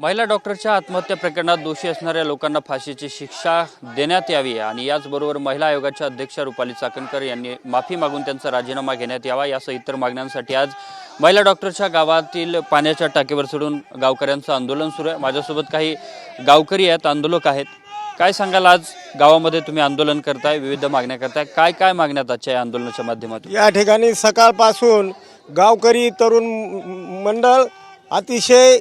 महिला डॉक्टरच्या आत्महत्या प्रकरणात दोषी असणाऱ्या लोकांना फाशीची शिक्षा देण्यात यावी आणि याचबरोबर महिला आयोगाच्या अध्यक्षा रुपाली चाकणकर यांनी माफी मागून त्यांचा राजीनामा घेण्यात यावा यासह इतर मागण्यांसाठी आज महिला डॉक्टरच्या गावातील पाण्याच्या टाकीवर चढून गावकऱ्यांचं आंदोलन सुरू आहे. माझ्यासोबत काही गावकरी आहेत आंदोलक आहेत. काय सांगाल आज? गावामध्ये तुम्ही आंदोलन करताय विविध मागण्या करताय. काय काय मागण्यात आजच्या या आंदोलनाच्या माध्यमातून? या ठिकाणी सकाळपासून गावकरी तरुण मंडळ अतिशय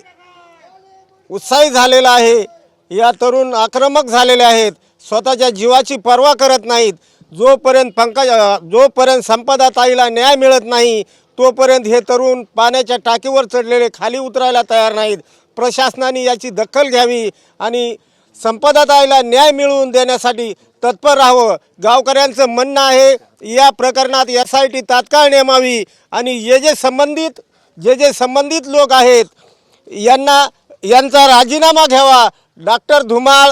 उत्साही झालेला आहे. या तरुण आक्रमक झालेले आहेत. स्वतःच्या जीवाची पर्वा करत नाहीत. जोपर्यंत पंकज जोपर्यंत संपदा ताईला न्याय मिळत नाही तोपर्यंत हे तरुण पाण्याच्या टाकीवर चढलेले खाली उतरायला तयार नाहीत. प्रशासनाने याची दखल घ्यावी आणि संपदाताईला न्याय मिळवून देण्यासाठी तत्पर राहावं. गावकऱ्यांचं म्हणणं आहे या प्रकरणात एस आय टी तात्काळ नेमावी आणि जे जे संबंधित जे जे संबंधित लोक आहेत यांना यांचा राजीनामा घ्यावा. डॉक्टर धुमाळ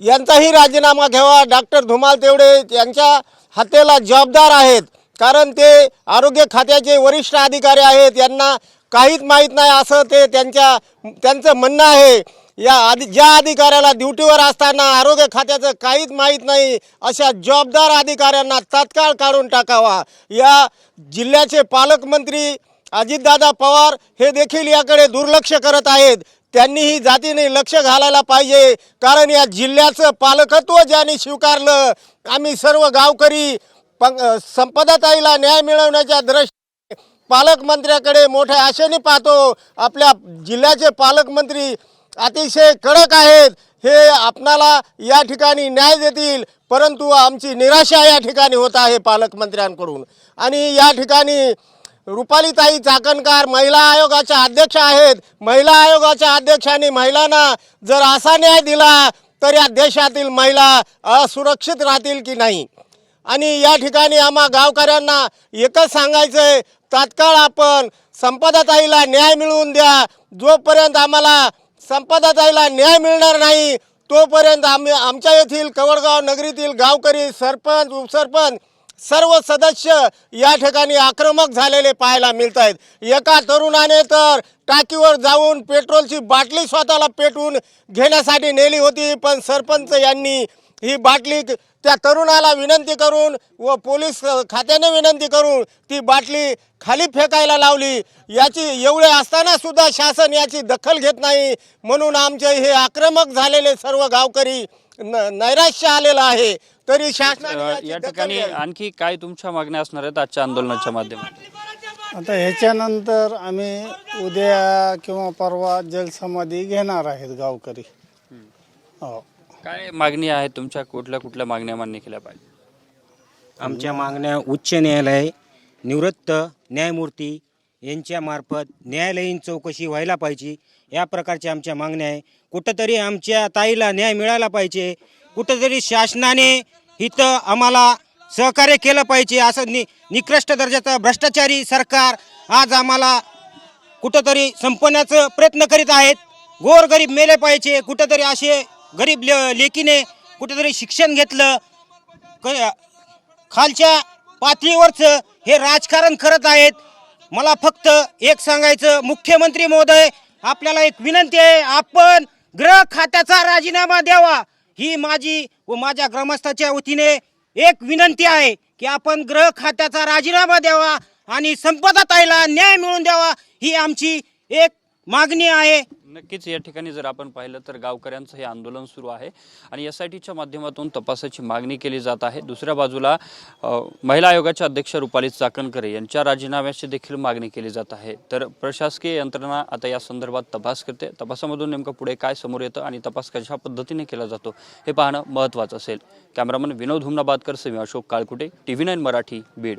यांचाही राजीनामा घ्यावा. डॉक्टर धुमाळ तेवढे यांच्या हातेला जबाबदार आहेत. कारण ते आरोग्य खात्याचे वरिष्ठ अधिकारी आहेत. यांना काहीच माहीत नाही असं ते त्यांच्या त्यांचं म्हणणं आहे. या आधी ज्या अधिकाऱ्याला ड्युटीवर असताना आरोग्य खात्याचं काहीच माहीत नाही अशा जबाबदार अधिकाऱ्यांना तात्काळ काढून टाकावा. या जिल्ह्याचे पालकमंत्री अजितदादा पवार हे देखील याकडे दुर्लक्ष करत आहेत. त्यांनीही जातीने लक्ष घालायला पाहिजे. कारण या जिल्ह्याचं पालकत्व ज्यांनी स्वीकारलं आम्ही सर्व गावकरी पंग संपदाताईला न्याय मिळवण्याच्या दृष्टीने पालकमंत्र्याकडे मोठ्या आशेने पाहतो. आपल्या जिल्ह्याचे पालकमंत्री अतिशय कडक आहेत. हे आपणाला या ठिकाणी न्याय देतील परंतु आमची निराशा या ठिकाणी होत आहे पालकमंत्र्यांकडून आणि या ठिकाणी रुपालीताई चाकणकार महिला आयोगाच्या अध्यक्ष आहेत. महिला आयोगाच्या अध्यक्षांनी महिलांना जर असा न्याय दिला तर या देशातील महिला असुरक्षित राहतील की नाही? आणि या ठिकाणी आम्हा गावकऱ्यांना एकच सांगायचं आहे तात्काळ आपण संपदाताईला न्याय मिळवून द्या. जोपर्यंत आम्हाला संपदाताईला न्याय मिळणार नाही तोपर्यंत आम्ही आमच्या येथील कवडगाव नगरीतील गावकरी सरपंच उपसरपंच सर्व सदस्य या ठिकाणी आक्रमक झालेले पाहायला मिळत आहेत एका तरुणाने तर टाकीवर जाऊन पेट्रोलची बाटली स्वतःला पेटवून घेण्यासाठी नेली होती पण सरपंच यांनी ही बाटली त्या तरुणाला विनंती करून व पोलीस खात्याने विनंती करून ती बाटली खाली फेकायला लावली. याची एवढे असताना सुद्धा शासन याची दखल घेत नाही म्हणून आमचे हे आक्रमक झालेले सर्व गावकरी न नैराश्य आलेलं आहे. तरी शासनाने अ, याची या दखल ठिकाणी घ्यावी. आणखी काय तुमच्या मागण्या असणार आहेत आजच्या आंदोलनाच्या माध्यमातून आता ह्याच्यानंतर आम्ही उद्या किंवा परवा जलसमाधी घेणार आहेत गावकरी. हो. काय मागणी आहे तुमच्या कुठल्या कुठल्या मागण्या मान्य केल्या पाहिजे? आमच्या मागण्या उच्च न्यायालय निवृत्त न्यायमूर्ती यांच्यामार्फत न्यायालयीन चौकशी व्हायला पाहिजे. या प्रकारच्या आमच्या मागण्या आहे. कुठंतरी आमच्या ताईला न्याय मिळाला पाहिजे. कुठंतरी शासनाने इथं आम्हाला सहकार्य केलं पाहिजे असं नि निकृष्ट दर्जाचं भ्रष्टाचारी सरकार आज आम्हाला कुठंतरी संपवण्याचा प्रयत्न करीत आहेत. गोरगरीब मेले पाहिजे कुठंतरी असे गरीब ले लेकीने कुठंतरी शिक्षण घेतलं. क खालच्या पातळीवरचं हे राजकारण करत आहेत. मला फक्त एक सांगायचं मुख्यमंत्री महोदय आपल्याला एक विनंती आहे आपण ग्रह खात्याचा राजीनामा द्यावा. ही माझी व माझ्या ग्रामस्थाच्या वतीने एक विनंती आहे की आपण ग्रह खात्याचा राजीनामा द्यावा आणि संपदा ताईला न्याय मिळवून द्यावा ही आमची एक मागणी आहे. नक्कीच या ठिकाणी जर आपण पाहिलं तर गावकऱ्यांचं हे आंदोलन सुरू आहे आणि एस आय टीच्या माध्यमातून तपासाची मागणी केली जात आहे. दुसऱ्या बाजूला महिला आयोगाच्या अध्यक्ष रुपाली चाकणकर यांच्या राजीनाम्याची देखील मागणी केली जात आहे. तर प्रशासकीय यंत्रणा आता या संदर्भात तपास करते. तपासामधून नेमकं पुढे काय समोर येतं आणि तपास कशा पद्धतीने केला जातो हे पाहणं महत्त्वाचं असेल. Cameraman Vinod Humnabadkar Sami Ashok Kalkute T V nine Marathi Beed.